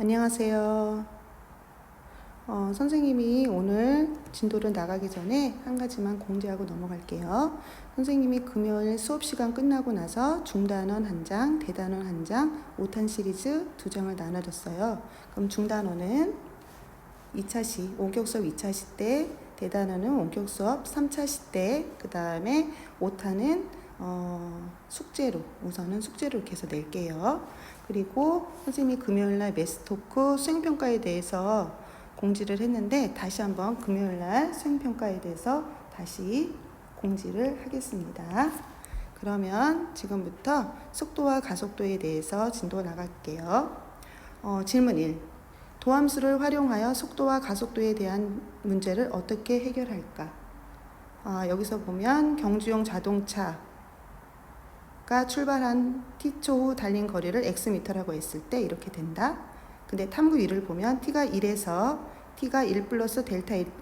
안녕하세요. 어, 선생님이 오늘 진도를 나가기 전에 한 가지만 공지하고 넘어갈게요. 선생님이 금요일 수업 시간 끝나고 나서 중단원 한 장, 대단원 한 장, 5탄 시리즈 두 장을 나눠줬어요. 그럼 중단원은 2차 시, 원격 수업 2차 시 때, 대단원은 원격 수업 3차 시 때, 그 다음에 5탄은 어, 숙제로, 우선은 숙제로 이렇게 해서 낼게요. 그리고 선생님이 금요일날 메스토크 수행평가에 대해서 공지를 했는데 다시 한번 금요일날 수행평가에 대해서 다시 공지를 하겠습니다. 그러면 지금부터 속도와 가속도에 대해서 진도 나갈게요. 어, 질문 1. 도함수를 활용하여 속도와 가속도에 대한 문제를 어떻게 해결할까? 아, 여기서 보면 경주용 자동차 가 출발한 t초 후 달린 거리를 x미터라고 했을 때 이렇게 된다. 근데 탐구 1을 보면 t가 1에서 t가 1 플러스 델타 1,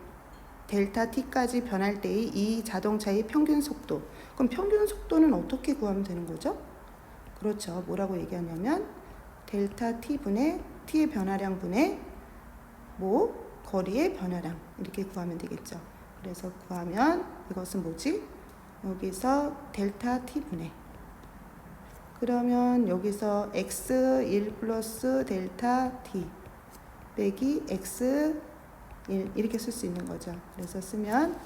델타 t까지 변할 때의 이 자동차의 평균 속도. 그럼 평균 속도는 어떻게 구하면 되는 거죠? 그렇죠. 뭐라고 얘기하냐면 델타 t분의 t의 변화량 분의 뭐 거리의 변화량 이렇게 구하면 되겠죠. 그래서 구하면 이것은 뭐지? 여기서 델타 t분의 그러면 여기서 x 1 플러스 델타 t 빼기 x 1 이렇게 쓸 수 있는 거죠. 그래서 쓰면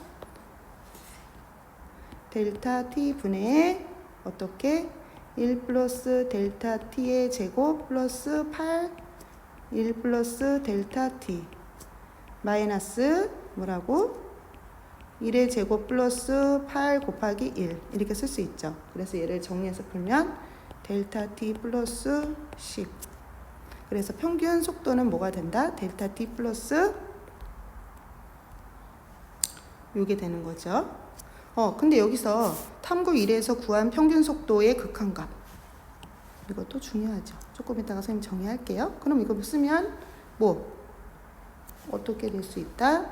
델타 t 분의 어떻게 1 플러스 델타 t의 제곱 플러스 8 1 플러스 델타 t 마이너스 뭐라고 1의 제곱 플러스 8 곱하기 1 이렇게 쓸 수 있죠. 그래서 얘를 정리해서 풀면 델타 t 플러스 10 그래서 평균 속도는 뭐가 된다? 델타 t 플러스 요게 되는 거죠. 어, 근데 여기서 탐구 1에서 구한 평균 속도의 극한값 이것도 중요하죠. 조금 이따가 선생님 정리할게요. 그럼 이거 쓰면 뭐 어떻게 될 수 있다?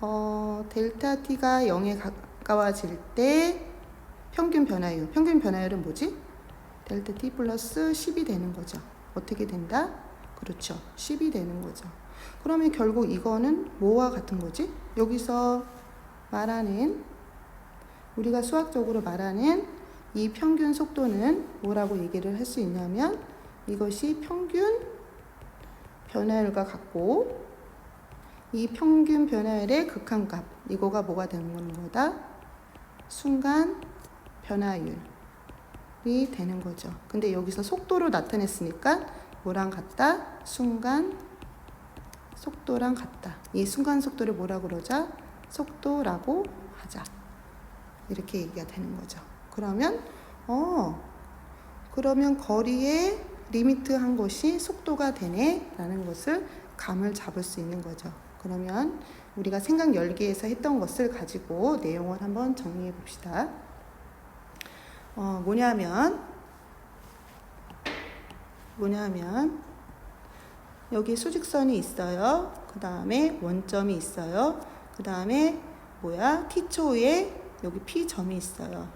어, 델타 t가 0에 가까워질 때 평균 변화율. 평균 변화율은 뭐지? 델타 t 플러스 10이 되는 거죠. 어떻게 된다? 그렇죠. 10이 되는 거죠. 그러면 결국 이거는 뭐와 같은 거지? 여기서 말하는 우리가 수학적으로 말하는 이 평균 속도는 뭐라고 얘기를 할 수 있냐면 이것이 평균 변화율과 같고 이 평균 변화율의 극한값 이거가 뭐가 되는 거다? 순간 변화율이 되는 거죠. 근데 여기서 속도로 나타냈으니까 뭐랑 같다? 순간 속도랑 같다. 이 순간 속도를 뭐라 그러자? 속도라고 하자. 이렇게 얘기가 되는 거죠. 그러면 어 그러면 거리에 리미트 한 것이 속도가 되네라는 것을 감을 잡을 수 있는 거죠. 그러면 우리가 생각 열기에서 했던 것을 가지고 내용을 한번 정리해 봅시다. 어, 뭐냐면 뭐냐면 여기 수직선이 있어요. 그 다음에 원점이 있어요. 그 다음에 뭐야? t초에 여기 p점이 있어요.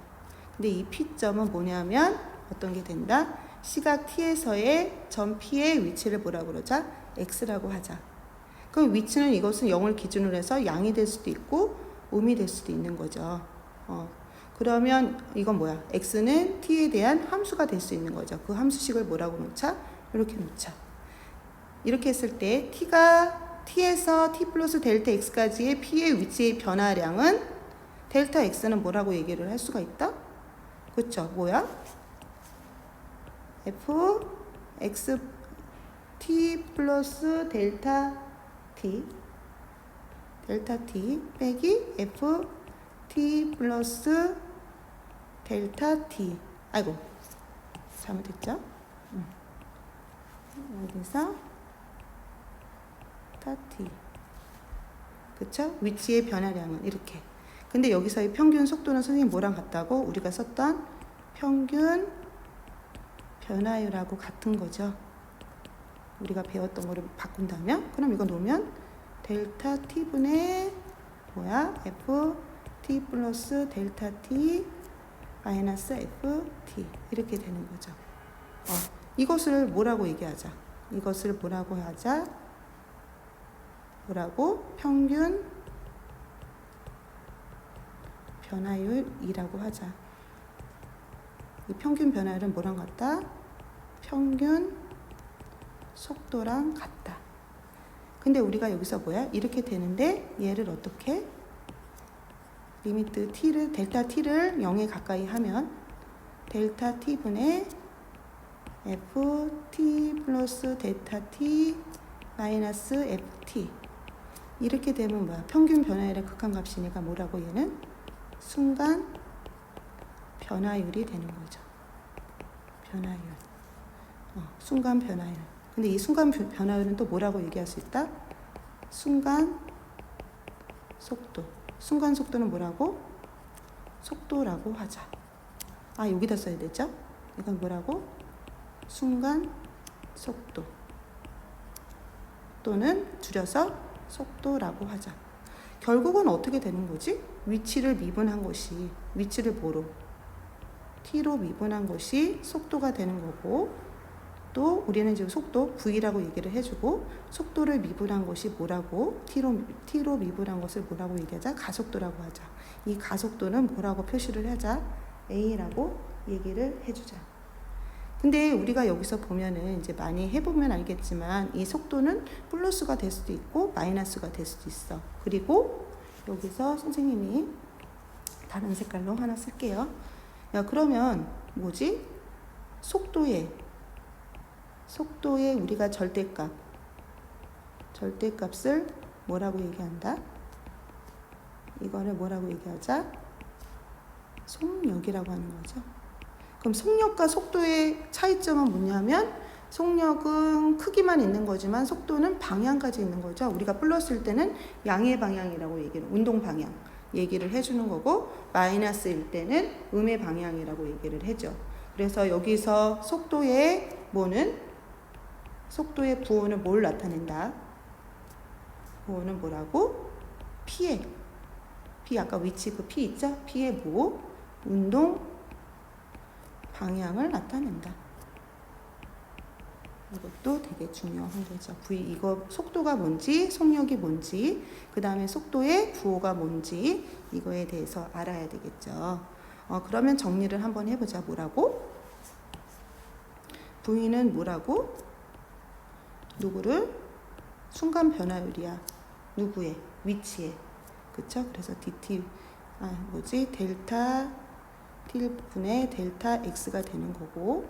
근데 이 p점은 뭐냐면 어떤 게 된다? 시각 t에서의 점 p의 위치를 뭐라 그러자? x라고 하자. 그럼 위치는 이것은 0을 기준으로 해서 양이 될 수도 있고 음이 될 수도 있는 거죠. 어, 그러면 이건 뭐야? x는 t에 대한 함수가 될 수 있는 거죠. 그 함수식을 뭐라고 놓자? 이렇게 놓자. 이렇게 했을 때 t가 t에서 t 플러스 델타 x까지의 p의 위치의 변화량은 델타 x는 뭐라고 얘기를 할 수가 있다? 그쵸? 뭐야? f x t 플러스 델타 t 델타 t 빼기 f t 플러스 델타 t 아이고 잘못했죠? 음. 여기서 타 t 그쵸? 위치의 변화량은 이렇게 근데 여기서의 평균 속도는 선생님 뭐랑 같다고? 우리가 썼던 평균 변화율하고 같은 거죠 우리가 배웠던 거를 바꾼다면 그럼 이거 놓으면 델타 t분의 뭐야? f t 플러스 델타 t 마이너스 f t 이렇게 되는 거죠. 어, 이것을 뭐라고 얘기하자? 이것을 뭐라고 하자? 뭐라고? 평균 변화율이라고 하자. 이 평균 변화율은 뭐랑 같다? 평균 속도랑 같다. 근데 우리가 여기서 뭐야? 이렇게 되는데 얘를 어떻게? 리미트 t를 델타 t를 0에 가까이 하면 델타 t분의 ft 플러스 델타 t 마이너스 ft 이렇게 되면 뭐야? 평균 변화율의 극한값이니까 뭐라고 얘는 순간 변화율이 되는 거죠. 변화율. 어, 순간 변화율. 근데 이 순간 변- 변화율은 또 뭐라고 얘기할 수 있다? 순간 속도. 순간 속도는 뭐라고? 속도라고 하자. 아, 여기다 써야 되죠? 이건 뭐라고? 순간 속도. 또는 줄여서 속도라고 하자. 결국은 어떻게 되는 거지? 위치를 미분한 것이 위치를 뭐로? t로 미분한 것이 속도가 되는 거고 또 우리는 지금 속도 v라고 얘기를 해주고 속도를 미분한 것이 뭐라고 t로 t로 미분한 것을 뭐라고 얘기하자? 가속도라고 하자. 이 가속도는 뭐라고 표시를 하자? A라고 얘기를 해주자. 근데 우리가 여기서 보면은 이제 많이 해보면 알겠지만 이 속도는 플러스가 될 수도 있고 마이너스가 될 수도 있어. 그리고 여기서 선생님이 다른 색깔로 하나 쓸게요. 야 그러면 뭐지? 속도에 속도에 우리가 절대값 절대값을 뭐라고 얘기한다? 이거를 뭐라고 얘기하자? 속력이라고 하는 거죠. 그럼 속력과 속도의 차이점은 뭐냐면 속력은 크기만 있는 거지만 속도는 방향까지 있는 거죠. 우리가 플러스일 때는 양의 방향이라고 얘기를 운동 방향 얘기를 해주는 거고 마이너스일 때는 음의 방향이라고 얘기를 해줘. 그래서 여기서 속도의 뭐는 속도의 부호는 뭘 나타낸다? 부호는 뭐라고? 피해. 피 아까 위치 그 피 있죠? 피의 뭐? 운동 방향을 나타낸다. 이것도 되게 중요한 거죠. V 이거 속도가 뭔지, 속력이 뭔지, 그 다음에 속도의 부호가 뭔지 이거에 대해서 알아야 되겠죠. 어, 그러면 정리를 한번 해보자. 뭐라고? V는 뭐라고? 누구를? 순간 변화율이야. 누구의? 위치에. 그쵸? 그래서 dt, 아, 뭐지? 델타 t분의 델타 x가 되는 거고,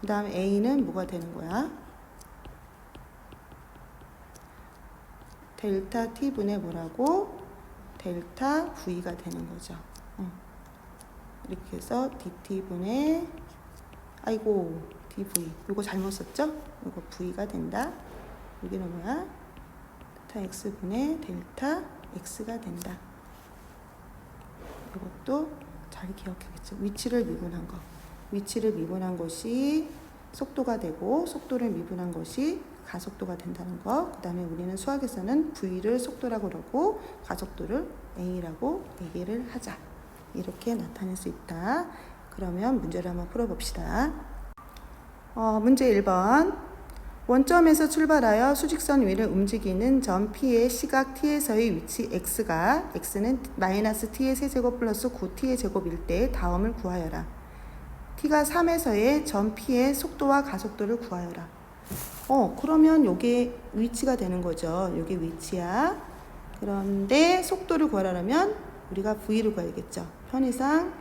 그 다음 a는 뭐가 되는 거야? 델타 t분의 뭐라고? 델타 v가 되는 거죠. 어. 이렇게 해서 dt분의 아이고 dv 이거 잘못 썼죠? 이거 v가 된다. 여기는 뭐야? 델타 x분의 델타 x가 된다. 이것도 잘 기억해야겠죠. 위치를 미분한 거. 위치를 미분한 것이 속도가 되고 속도를 미분한 것이 가속도가 된다는 거. 그 다음에 우리는 수학에서는 v를 속도라고 그러고 가속도를 a라고 얘기를 하자. 이렇게 나타낼 수 있다. 그러면 문제를 한번 풀어봅시다. 어, 문제 1번. 원점에서 출발하여 수직선 위를 움직이는 점 P의 시각 T에서의 위치 X가 X는 마이너스 T의 세제곱 플러스 9T의 제곱일 때 다음을 구하여라. T가 3에서의 점 P의 속도와 가속도를 구하여라. 어, 그러면 요게 위치가 되는 거죠. 요게 위치야. 그런데 속도를 구하려면 우리가 V를 구해야겠죠. 편의상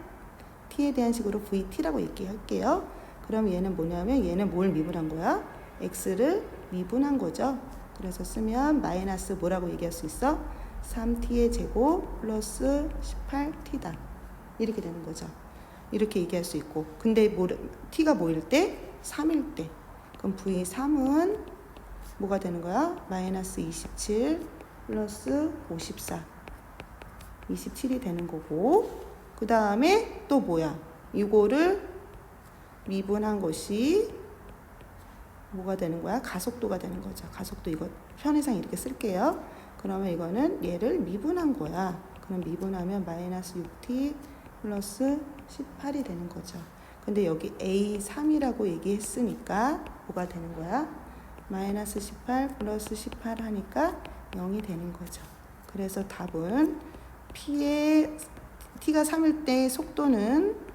T에 대한 식으로 VT라고 얘기할게요. 그럼 얘는 뭐냐면 얘는 뭘 미분한 거야? x를 미분한 거죠. 그래서 쓰면 마이너스 뭐라고 얘기할 수 있어? 3t의 제곱 플러스 18t다. 이렇게 되는 거죠. 이렇게 얘기할 수 있고. 근데 뭐, t가 뭐일 때? 3일 때. 그럼 v3은 뭐가 되는 거야? 마이너스 27 플러스 54. 27이 되는 거고. 그 다음에 또 뭐야? 이거를 미분한 것이 뭐가 되는 거야? 가속도가 되는 거죠. 가속도 이거 편의상 이렇게 쓸게요. 그러면 이거는 얘를 미분한 거야. 그럼 미분하면 마이너스 6t 플러스 18이 되는 거죠. 근데 여기 A3이라고 얘기했으니까 뭐가 되는 거야? 마이너스 18 플러스 18 하니까 0이 되는 거죠. 그래서 답은 P의 T가 3일 때 속도는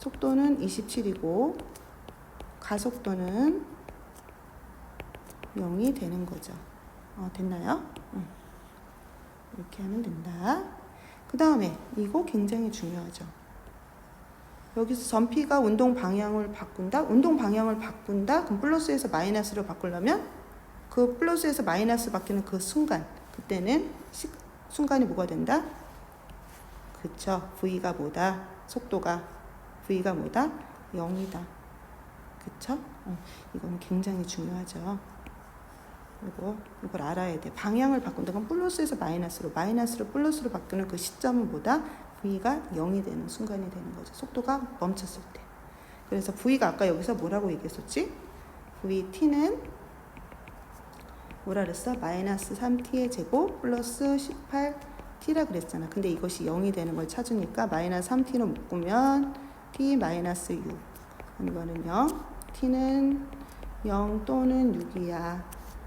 속도는 27이고 가속도는 0이 되는 거죠. 어, 됐나요? 응. 이렇게 하면 된다. 그 다음에 이거 굉장히 중요하죠. 여기서 전피가 운동 방향을 바꾼다? 운동 방향을 바꾼다? 그럼 플러스에서 마이너스로 바꾸려면 그 플러스에서 마이너스 바뀌는 그 순간 그때는 시, 순간이 뭐가 된다? 그쵸. V가 뭐다? 속도가 V가 뭐다? 0이다. 그쵸? 어, 이거는 굉장히 중요하죠. 이거 이걸 알아야 돼. 방향을 바꾼다. 그럼 플러스에서 마이너스로, 마이너스로 플러스로 바꾸는 그 시점은 뭐다? V가 0이 되는 순간이 되는 거죠. 속도가 멈췄을 때. 그래서 V가 아까 여기서 뭐라고 얘기했었지? VT는 뭐라 그랬어? 마이너스 3T의 제곱 플러스 18T라 그랬잖아. 근데 이것이 0이 되는 걸 찾으니까 마이너스 3T로 묶으면 T 마이너스 6. 이거는 0. T는 0 또는 6이야.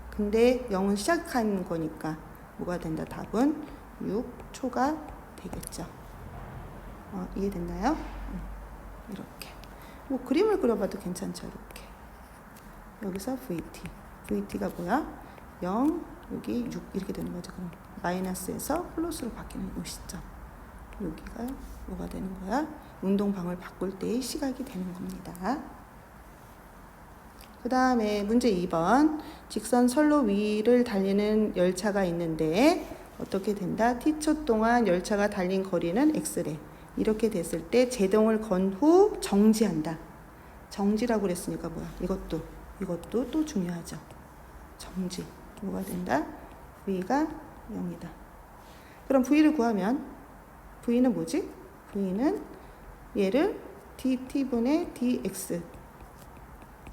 근데 0은 시작한 거니까 뭐가 된다? 답은 6초가 되겠죠. 어, 이해됐나요? 음, 이렇게. 뭐 그림을 그려봐도 괜찮죠, 이렇게. 여기서 VT. VT가 뭐야? 0, 여기 6 이렇게 되는 거죠. 그럼 마이너스에서 플러스로 바뀌는 이 시점. 여기가 뭐가 되는 거야? 운동방을 바꿀 때의 시각이 되는 겁니다. 그 다음에 문제 2번. 직선 선로 위를 달리는 열차가 있는데 어떻게 된다? t초 동안 열차가 달린 거리는 x래. 이렇게 됐을 때 제동을 건 후 정지한다. 정지라고 그랬으니까 뭐야? 이것도 이것도 또 중요하죠. 정지. 뭐가 된다? v가 0이다. 그럼 v를 구하면 v는 뭐지? v는 얘를 dt분의 dx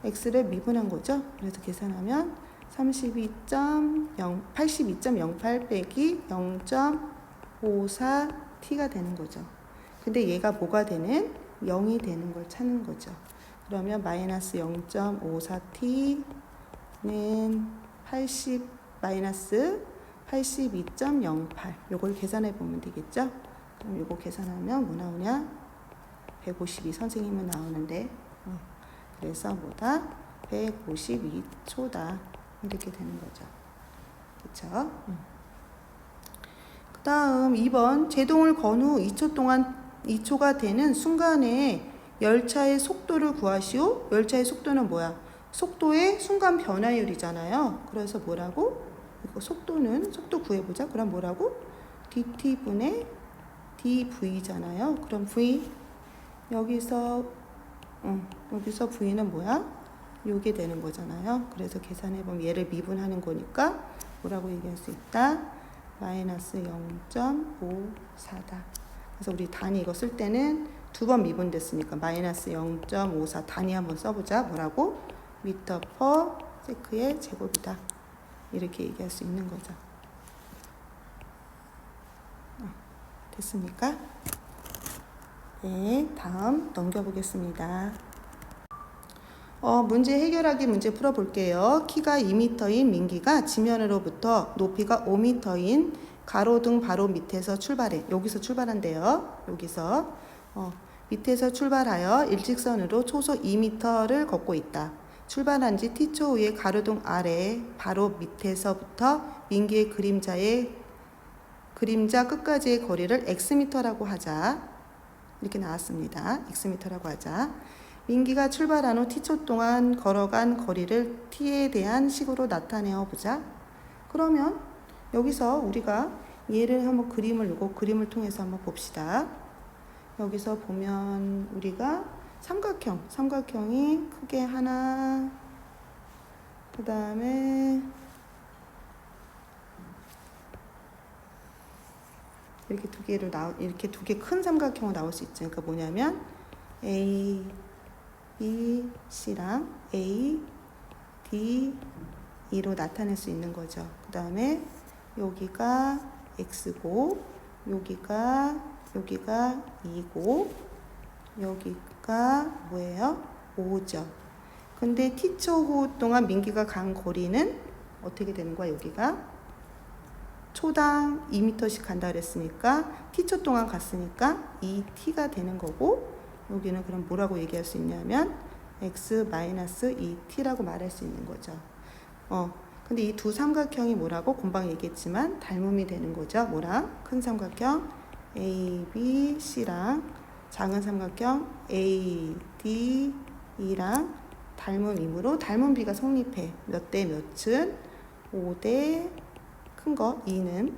x를 미분한 거죠. 그래서 계산하면 32.0 82.08 빼기 0.54t가 되는 거죠. 근데 얘가 뭐가 되는 0이 되는 걸 찾는 거죠. 그러면 마이너스 0.54t는 80 마이너스 82.08 요걸 계산해 보면 되겠죠? 그럼 요거 계산하면 뭐 나오냐? 152 선생님은 나오는데 어, 그래서 뭐다? 152초다 이렇게 되는 거죠. 그쵸? 음. 그 다음 2번 제동을 건 후 2초 동안 2초가 되는 순간에 열차의 속도를 구하시오. 열차의 속도는 뭐야? 속도의 순간 변화율이잖아요. 그래서 뭐라고? 이거 속도는 속도 구해보자. 그럼 뭐라고? dt분의 dv잖아요. 그럼 v 여기서 어, 여기서 v는 뭐야? 요게 되는 거잖아요. 그래서 계산해 보면 얘를 미분하는 거니까 뭐라고 얘기할 수 있다? 마이너스 0.54다. 그래서 우리 단위 이거 쓸 때는 두 번 미분됐으니까 마이너스 0.54 단위 한번 써보자. 뭐라고? 미터 퍼 세크의 제곱이다. 이렇게 얘기할 수 있는 거죠. 어, 됐습니까? 네, 다음 넘겨보겠습니다. 어, 문제 해결하기 문제 풀어볼게요. 키가 2m인 민기가 지면으로부터 높이가 5m인 가로등 바로 밑에서 출발해. 여기서 출발한대요. 여기서. 어, 밑에서 출발하여 일직선으로 초속 2m를 걷고 있다. 출발한 지 t초 후에 가로등 아래 바로 밑에서부터 민기의 그림자의 그림자 끝까지의 거리를 xm라고 하자. 이렇게 나왔습니다. xm라고 하자. 민기가 출발한 후 t초 동안 걸어간 거리를 t에 대한 식으로 나타내어 보자. 그러면 여기서 우리가 얘를 한번 그림을 이거 그림을 통해서 한번 봅시다. 여기서 보면 우리가 삼각형, 삼각형이 크게 하나, 그 다음에 이렇게 두 개를 나 이렇게 두 개 큰 삼각형으로 나올 수 있죠. 그러니까 뭐냐면 A, B, C랑 A, D, E로 나타낼 수 있는 거죠. 그 다음에 여기가 X고 여기가 여기가 2고 여기가 뭐예요? 5죠. 근데 t초 동안 민기가 간 거리는 어떻게 되는 거야 여기가? 초당 2m씩 간다 그랬으니까 t초 동안 갔으니까 2t가 되는 거고 여기는 그럼 뭐라고 얘기할 수 있냐면 x 2t라고 말할 수 있는 거죠. 어, 근데 이 두 삼각형이 뭐라고 금방 얘기했지만 닮음이 되는 거죠. 뭐랑 큰 삼각형 A, B, C랑 작은 삼각형 A, D, E랑 닮음이므로 닮은 비가 성립해. 몇 대 몇은 5대 큰 거 2는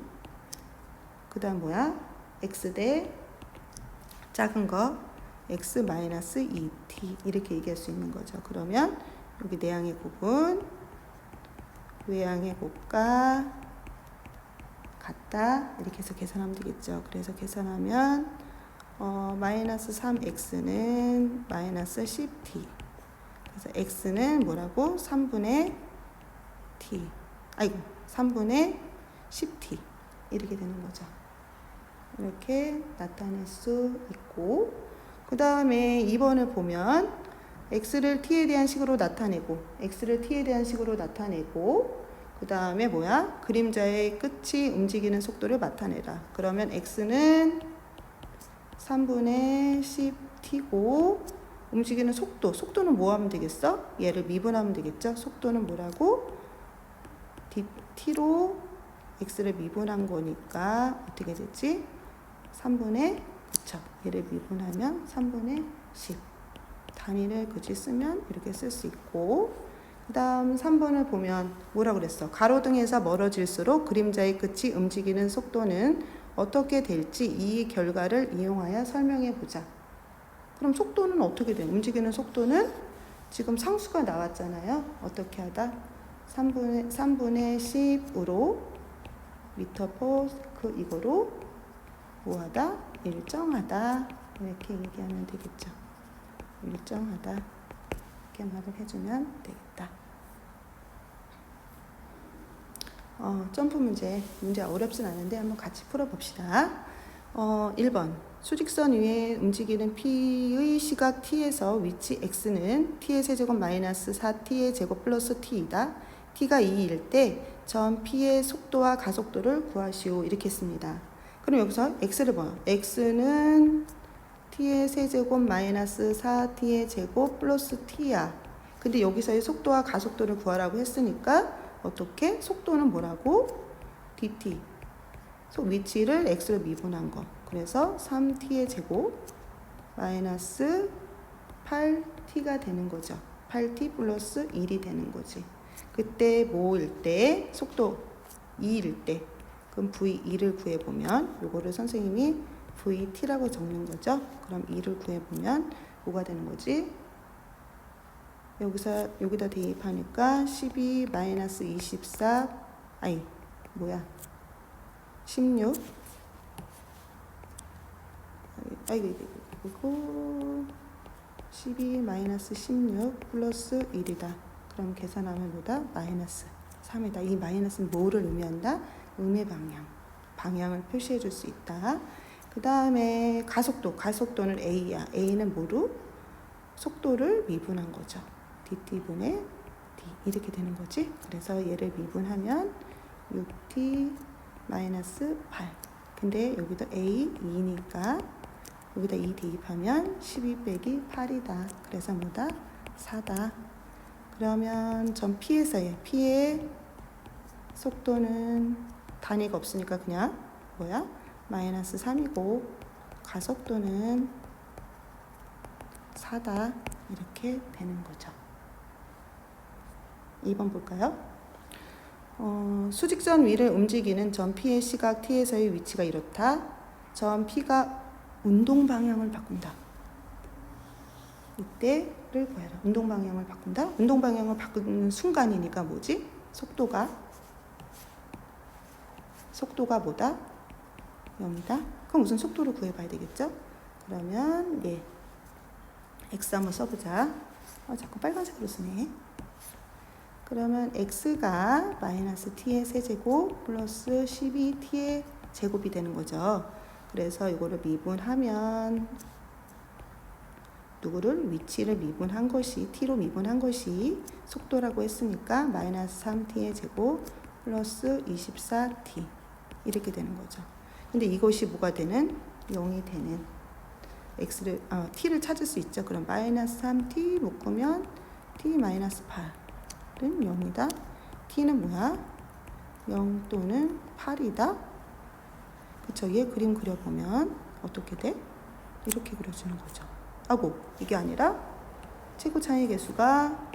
그 다음 뭐야? x 대 작은 거 x 2t 이렇게 얘기할 수 있는 거죠. 그러면 여기 내항의 곱은 외항의 곱과 같다 이렇게 해서 계산하면 되겠죠. 그래서 계산하면 어, 마이너스 3x는 마이너스 10t 그래서 x는 뭐라고? 3분의 t 아이고 3분의 10t 이렇게 되는 거죠. 이렇게 나타낼 수 있고 그 다음에 2번을 보면 x를 t에 대한 식으로 나타내고 x를 t에 대한 식으로 나타내고 그 다음에 뭐야? 그림자의 끝이 움직이는 속도를 나타내라. 그러면 x는 3분의 10t고 움직이는 속도, 속도는 뭐 하면 되겠어? 얘를 미분하면 되겠죠? 속도는 뭐라고? t로 x를 미분한 거니까 어떻게 되지? 3분의 그쵸 얘를 미분하면 3분의 10 단위를 그지 쓰면 이렇게 쓸 수 있고 그 다음 3번을 보면 뭐라 그랬어? 가로등에서 멀어질수록 그림자의 끝이 움직이는 속도는 어떻게 될지 이 결과를 이용하여 설명해 보자. 그럼 속도는 어떻게 돼? 움직이는 속도는 지금 상수가 나왔잖아요. 어떻게 하다? 3분의, 3분의 10으로 퍼 세크 이거로 뭐하다? 일정하다. 이렇게 얘기하면 되겠죠. 일정하다. 이렇게 말을 해주면 되겠다. 어, 점프 문제, 문제 어렵진 않은데 한번 같이 풀어봅시다. 어, 1번. 수직선 위에 움직이는 P의 시각 T에서 위치 X는 T의 세제곱 마이너스 4T의 제곱 플러스 T이다. T가 2일 때 전 P의 속도와 가속도를 구하시오. 이렇게 했습니다. 그럼 여기서 X를 봐요. X는 T의 세제곱 마이너스 4T의 제곱 플러스 T야. 근데 여기서의 속도와 가속도를 구하라고 했으니까 어떻게? 속도는 뭐라고? dt. 속 위치를 x로 미분한 거. 그래서 3t의 제곱 마이너스 8t가 되는 거죠. 8t 플러스 1이 되는 거지. 그때 뭐일 때 속도 2일 때 그럼 v2를 구해보면 요거를 선생님이 vt라고 적는 거죠. 그럼 2를 구해보면 뭐가 되는 거지? 여기서 여기다 대입하니까 12 마이너스 24 아니 뭐야 16 아이고 이거 이거 12 마이너스 16 플러스 1이다 그럼 계산하면 뭐다 마이너스 3이다 이 마이너스는 뭐를 의미한다 음의 방향 방향을 표시해 줄 수 있다 그 다음에 가속도 가속도는 a야 a는 뭐로 속도를 미분한 거죠 dt분의 d 이렇게 되는 거지. 그래서 얘를 미분하면 6t 마이너스 8. 근데 여기도 a 2니까 여기다 2 대입하면 12 빼기 8이다. 그래서 뭐다? 4다. 그러면 전 p에서의 p의 속도는 단위가 없으니까 그냥 뭐야? 마이너스 3이고 가속도는 4다. 이렇게 되는 거죠. 2번 볼까요? 어, 수직선 위를 움직이는 점 P의 시각 T에서의 위치가 이렇다. 점 P가 운동 방향을 바꾼다. 이때 를 구해라. 운동 방향을 바꾼다. 운동 방향을 바꾸는 순간이니까 뭐지? 속도가 속도가 뭐다? 0이다. 그럼 우선 속도를 구해봐야 되겠죠? 그러면 예, x 한번 써보자. 어, 자꾸 빨간색으로 쓰네. 그러면 x가 마이너스 t의 세제곱 플러스 12t의 제곱이 되는 거죠. 그래서 이거를 미분하면 누구를 위치를 미분한 것이 t로 미분한 것이 속도라고 했으니까 마이너스 3t의 제곱 플러스 24t 이렇게 되는 거죠. 근데 이것이 뭐가 되는 0이 되는 x를 어, t를 찾을 수 있죠. 그럼 마이너스 3t 묶으면 t 마이너스 8은 0이다. t는 뭐야? 0 또는 8이다. 그쵸? 얘 그림 그려보면 어떻게 돼? 이렇게 그려주는 거죠. 아고 이게 아니라 최고 차이 개수가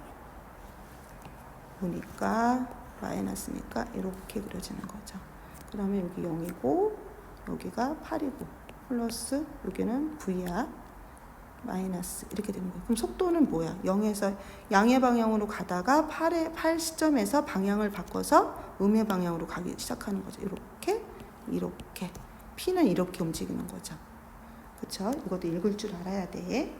보니까 마이너스니까 이렇게 그려지는 거죠. 그러면 여기 0이고 여기가 8이고 플러스 여기는 V야 마이너스 이렇게 되는 거예요. 그럼 속도는 뭐야? 0에서 양의 방향으로 가다가 8의 8 시점에서 방향을 바꿔서 음의 방향으로 가기 시작하는 거죠. 이렇게 이렇게 P는 이렇게 움직이는 거죠. 그쵸? 이것도 읽을 줄 알아야 돼.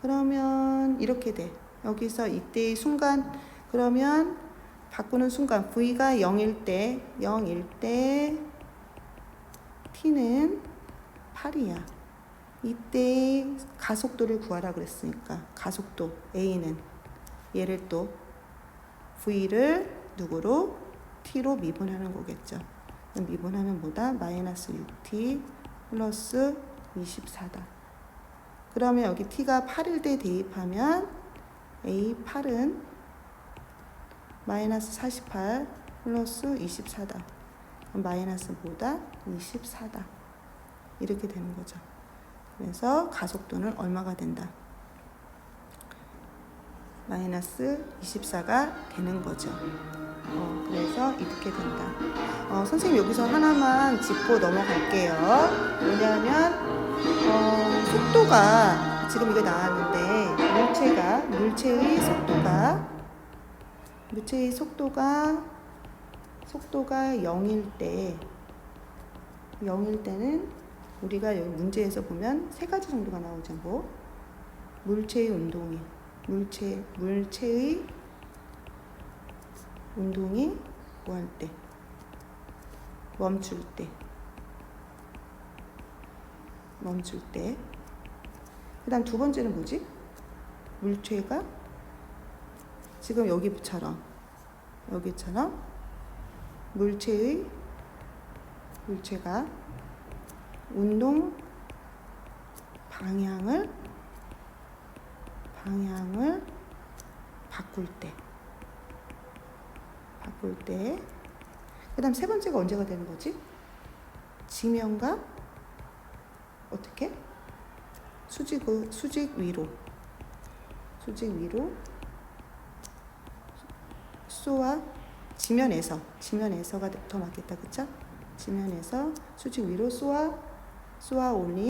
그러면 이렇게 돼. 여기서 이때의 순간 그러면 바꾸는 순간 V가 0일 때 0일 때 T는 8이야. 이때 가속도를 구하라 그랬으니까 가속도 A는 얘를 또 V를 누구로 T로 미분하는 거겠죠. 미분하면 뭐다? 마이너스 6T 플러스 24다. 그러면 여기 T가 8일 때 대입하면 A8은 마이너스 48 플러스 24다. 그럼 마이너스 뭐다? 24다. 이렇게 되는 거죠. 그래서 가속도는 얼마가 된다? 마이너스 24가 되는 거죠. 어, 그래서 이렇게 된다. 어, 선생님 여기서 하나만 짚고 넘어갈게요. 왜냐하면 어, 속도가 지금 이거 나왔는데 물체가 물체의 속도가 물체의 속도가 속도가 0일 때 0일 때는 우리가 여기 문제에서 보면 세 가지 정도가 나오죠. 뭐 물체의 운동이 물체 물체의 운동이 뭐 할 때? 멈출 때. 멈출 때. 그 다음 두 번째는 뭐지? 물체가 지금 여기처럼, 여기처럼 물체의, 물체가 운동 방향을, 방향을 바꿀 때. 바꿀 때. 그 다음 세 번째가 언제가 되는 거지? 지면과 어떻게? 수직, 수직 위로. 수직 위로. 수와 지면에서. 지면에서가 더 맞겠다. 그쵸? 지면에서 수직 위로 쏘아, 쏘아 올리